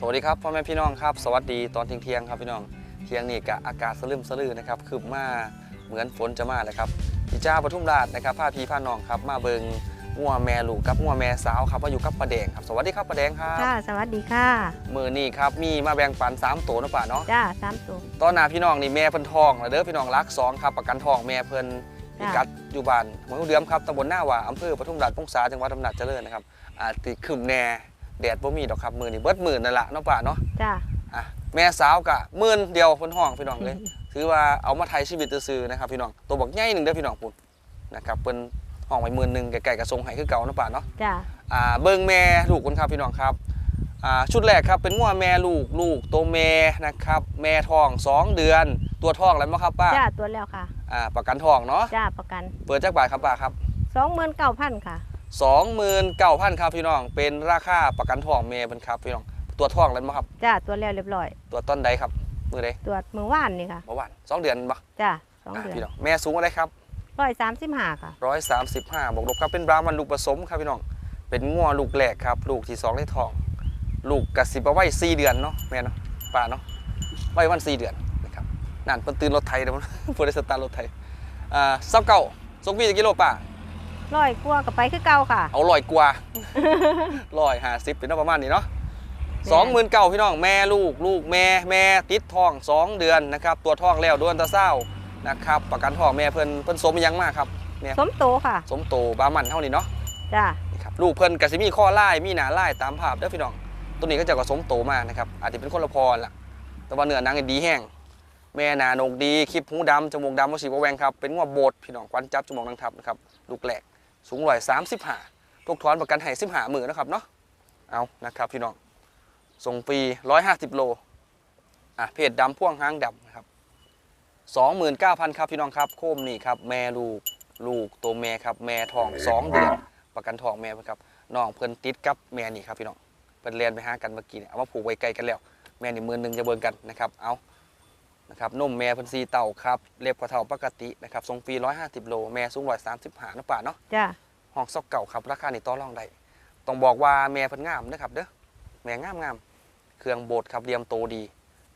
สวัสดีครับพ่อแม่พี่น้องครับ สวัสดีตอนเที่ยงเที่ยงๆครับพี่น้อง เที่ยงนี่กะอากาศสลืมสลือนะครับคืบมาเหมือนฝนจะมาเลยครับพี่จ้าปทุมราชนะครับพาพี่พาน้องครับ มาเบิงงัวแม่ลูกกับงัวแม่สาวครับมาอยู่กับป้าแดงครับ สวัสดีครับป้าแดงครับค่ะสวัสดีค่ะมือนี่ครับมีมาแบ่งปัน3ตัวนะป่าเนาะจ้าสามตัวตอนหน้าพี่น้องนี่แม่เพิ่นทองแล้วเด้อพี่น้องรักสองครับประกันทองแม่เพิ่นพิจ้ะกัดอยู่บ้านหัวเดือมครับตำบลหน้าหว่าอำเภอปทุมราชพงษาจังหวัดอำนาจเจริญนะครับอาจติครึมแน่ แดดบ่มีดอกครับมือนี่เบิดมือนั่นละเนาะป่าเนาะจ้าอะแม่สาวกะหมื่นเดียวเพิ่นห้องพี่น้องเลย ถือว่าเอามาไทยชีวิตซื่อๆนะครับพี่น้องตัวบักใหญ่หนึงเด้อพี่น้องพุ่นนะครับเพิ่นห้องไว้หมื่นหนึงไก่ๆกระทรงให้คือเก่าเนาะป่าเนาะจ้าอ่าเบิ่งแม่ลูกคนครับพี่น้องครับอ่าชุดแรกครับเป็นงัวแม่ลูกลูกตัวแม่นะครับแม่ท้องสองเดือน ตัวท้องแล้วมั้งครับป้าจ้าตัวแล้วค่ะอ่าประกันท้องเนาะจ้าประกันเปิดจักบาทครับป้าครับสองหมื่นเก้าพันค่ะ 29,000ครับพี่น้อง เป็นราคาประกันท้องแม่เพิ่นครับพี่น้อง ตัวท้องแล้วมั้งครับ จ้าตัวแล้วเรียบร้อย ตัวต้นใดครับ มือใดตรวจมือว่านนี่ค่ะเมื่อวานสองเดือนบ่จ้าสองอะเดือนพี่น้องแม่สูงอะไรครับร้อยสามสิบห้าค่ะร้อยสามสิบห้าบวกลบครับเป็นบรามันลูกผสมครับพี่น้อง เป็นงัวลูกแรกครับ ลูกที่สองได้ทอง ลูกกระสิบเอาไว้สี่เดือนเนาะแม่เนาะป่าเนาะไว้วันสี่เดือนนะครับนั่นเพิ่นตื่นรถไทยเด้อมันผู้ได้สตาร์ทรถไทยอ่าซับเก่าส่งพี่จะกิโลป่า ร้อยกว่ากับไปคือเก่าค่ะ เอาลอยกว่าลอยห้าสิบเป็นเนาะประมาณนี้เนาะสองหมื่นเก้าพี่น้องแม่ลูกลูกแม่แม่ติดทองสองเดือนนะครับตัวทองแล้วด้วนตะเศร้านะครับประกันทองแม่เพิ่นเพิ่นสมยังมากครับแม่สมโตค่ะ สมโตบามันเท่านี้เนาะจ้านี่ครับลูกเพิ่นกับสิมีข้อไล่มีหนาไล่ตามภาพเด้อพี่น้องตัวนี้ก็จะผสมโตมานะครับอาจจะเป็นคนละพรล่ะแต่ว่าเนื้อหนังนี่ดีแห้งแม่หนาโหนกดีคลิปหูดำจมูกดำมสีบแวงครับเป็นงวโบดพี่น้องควันจับจมูกนังทับนะครับลูกแหลก สูงร้อยสามสิบห้าทุกทอนประกันให้สิบห้าหมื่นนะครับเนาะเอานะครับพี่น้องส่งฟรีร้อยห้าสิบโลอะเพจดำพ่วงห้างดำนะครับสองหมื่นเก้าพันครับพี่น้องครับโคมนี่ครับแม่ลูกลูกตัวแม่ครับแม่ทองสองเดือนประกันทองแม่ครับน้องเพิ่นติดกับแม่นี่ครับพี่น้องเพิ่นเรียนไปหากันเมื่อกี้เนี่ยเอามาผูกไว้ไกลกันแล้ว แม่นี่มือหนึ่งจะเบิ่งกันนะครับเอา นะครับนมแม่เพิ่นซีเต่าครับเล็บกระเท่าปกตินะครับทรงฟรี150 โล แม่สูง135นะป่าเนาะจ้าห้องซอกเก่าครับราคานี่ต่อรองได้ต้องบอกว่าแม่เพิ่นงามนะครับเด้อแม่งามงามเครื่องโบดครับเรียมโตดี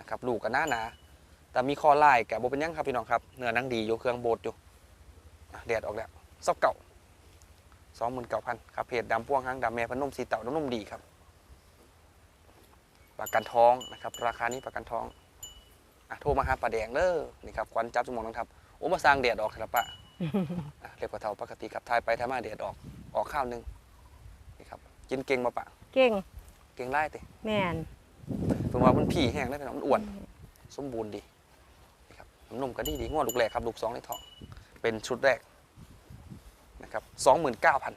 นะครับลูกก็หน้าหนาแต่มีคอลายแกบ่เป็นหยังครับพี่น้องครับเนื้อหนังดีอยู่เครื่องโบดอยู่อะแดดออกแล้วซอกเก่าสองหมื่นเก้าพันครับเพจดำพ่วงหางดำแม่พนมสีเต่าน้ำนมดีครับ ประกันท้องนะครับ ราคานี้ประกันท้องอะ โทรมาหาป้าแดงเด้อนี่ครับควันจับจมูกนะครับโอ้มาสร้างแดดออกครับป้าอะเรียกว่าเท่าปกติครับทายไปทายมาแดดออกออกข้าวหนึงนี่ครับกินเก่งมาปะเก่งเก่งไล่ติแม่นเพิ่งว่ามันผีแห้งได้เป็นมันอ้วน สมบูรณ์ดีนี่ครับน้ำนมก็ดีดีงวดลูกแรกครับลูกสองในท้องเป็นชุดแรกนะครับสองหมื่นเก้าพัน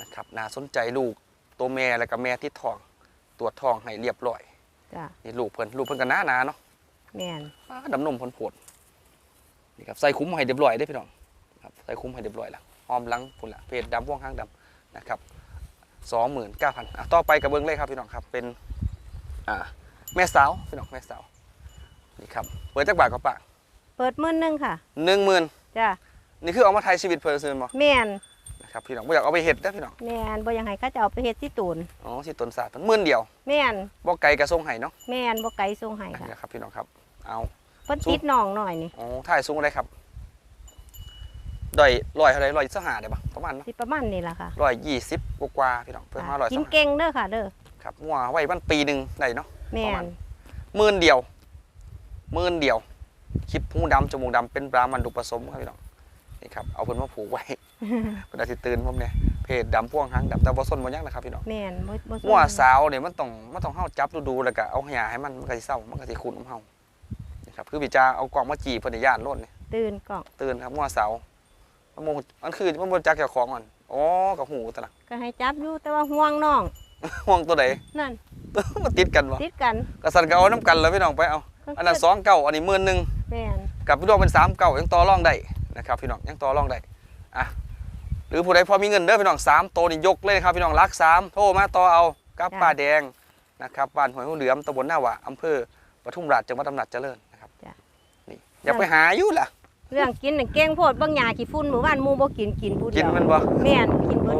นะครับน่าสนใจลูกตัวแม่แล้วก็แม่ที่ท้อง ตรวจท้องให้เรียบร้อยจ้านี่ลูกเพิ่นลูกเพิ่นก็หนาหนาๆเนาะ แม่นอ้าดำนมเพิ่นโผดนี่ครับใส่คุ้มให้เรียบร้อยได้อพี่น้องครับใส่คุ้มให้เรียบร้อยแล้วหอมหลังพุ่นละเพจดำพ่วงข้างดำนะครับสองหมื่นเก้าพันต่อไปกับเบิ้งเลยครับพี่น้องครับเป็นอ่าแม่สาวพี่น้องแม่สาวนี่ครับเปิดจักบาทก็ปะเปิดหมื่นหนึงค่ะหนึ่งหมื่นจ้านี่คือเอามาไทยชีวิตเพิ่นซื้อมาแม่นนะครับพี่น้องไม่อยากเอาไปเห็ดนะพี่น้องแม่นบ่อยังให้เขาจะเอาไปเฮ็ดที่ตูนอ๋อสิต้นศาสตร์เพิ่นหมื่นเดียวแม่นบ่ไกลกระทรงไห้เนาะแม่นบ่ไกลส่งให้ค่ะนะครับพี่น้องครับ เอาเพิ่นติดน้องหน่อยนี่อ๋อถ่ายสูงอะไรครับดอยร้อยเท่าไรร้อยสหาได้ปะประมาณเนาะสิประมาณนี้ล่ะค่ะร้อยยี่สิบกว่าๆพี่น้องเพิ่นมาร้อยสกินหาเก่งเด้อค่ะ เด้อครับงัวไว้มันปีหนึ่งได้เนาะแม่ประมาณนหมื่นเดียวหมื่นเดียวคลิปหูดำจมูกดำเป็นปลามันดุผสมครับพี่น้องนี่ครับเอาเพิ่นมาผูกไว้เพิ่นอาจสิตื่นผมเนี่ยเพจดำพ่วงหางดำแต่บ่สนบ่หยังนะครับพี่น้องแม่นบ่บ่งัวสาวเนี่ยมันต้องมันต้องเฮาจับดูๆแล้วก็เอาหญ้าให้มันมันก็สิเศร้ามันก็สิขุ่นของเฮานี่ ครับคือพี่จาเอากล่องมาจีบเพิ่นให้ย่านโลดนี่ตื่นกล่องตื่นครับงัวสาวมันบ่มันคือมันบ่จักเจ้าของมันอ๋อกับหูตะละก็ให้จับอยู่แต่ว่าห่วงน้องห่วงตัวใดนั่นมันติดกันบ่ติดกันกระสันก็เอาน้ำกันแล้วพี่น้องไปเอาอันนั้นสองเก้าอันนี้หมื่นหนึงแม่นกับพี่น้องเป็นสามเก้ายังต่อรองได้นะครับพี่น้องยังต่อรองได้อะหรือผู้ใดพอมีเงินเด้อพี่น้องสามโตวนี่ยกเลยนะครับพี่น้องรักสามโทรมาต่อเอากับป้าแดงนะครับบ้านหอยหูเหลือมตำบลหน้าหว่าอำเภอปทุมราชจังหวัดอำนาจเจริญนะครับนี่ อย่าไปหาอยู่ล่ะ เรื่องกินน่ะเก่งโพดบางหญ้าขี้ฝุ่นหมู่บ้านหมู่บ่กินกินผู้กิเดีนยวมันบ่ แม่นกินโอ้เบิด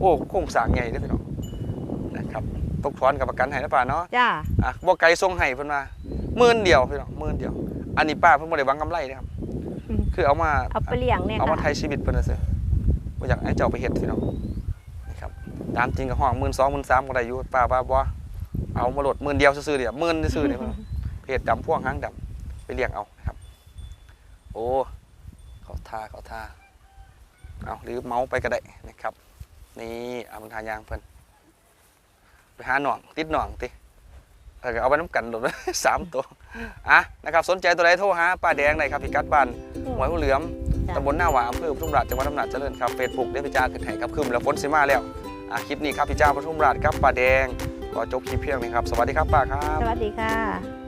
โอ้โค้งสร้างใหญ่เด้อพี่น้องนะครับตกถอนกับประกันให้นะป้าเนาะจ้าอะบ่ไกลส่งให้เพิ่นมาหมื่นเดียวพี่น้องหมื่นเดียว อันนี้ป้าเพิ่นบ่ได้หวังกำไรนะครับอืมคือเอามา เอาไปเลี้ยงเนี่ยเอามาไทค่ะยชีวิตเพิ่นน่ะซื่อบ่อยากให้เจ้าไปเฮ็ดพี่น้องนี่ครับตามจริงก็ห้อง12,000 13,000ก็ได้อยู่ป้าว่าบ่เอามาโหลดหมื่นเดียวซื่อๆเดี๋ยวหมื่นซื่อๆเนี่ยพี่น้องเพจดำพ่วงหางดำไป เลี้ยงเอานะครับ โอ้เขาท่าเขาท่าเอาหรือเมาส์ไปก็ได้นะครับ นี่เอามันทายางเพิ่นไปหาหน่องติดหน่องติเออก็เอาไปน้ำกันโดดสามตัวอะนะครับสนใจตัวใดโทรหาป้าแดงได้ครับพิกัดบ้านหวยหัวเหลือมจ้ะตำบลหน้าหวาอำเภอปทุมราชจังหวัดอำนาจเจริญครับเฟซบุ๊กได้พิจารขึ้นให้ครับคืมแล้วฝนสิมาแล้วอะคลิปนี้ครับพิจารปทุมราชครับป้าแดงขอจบคลิปเพียงนี้ครับ สวัสดีครับป้าครับ สวัสดีค่ะ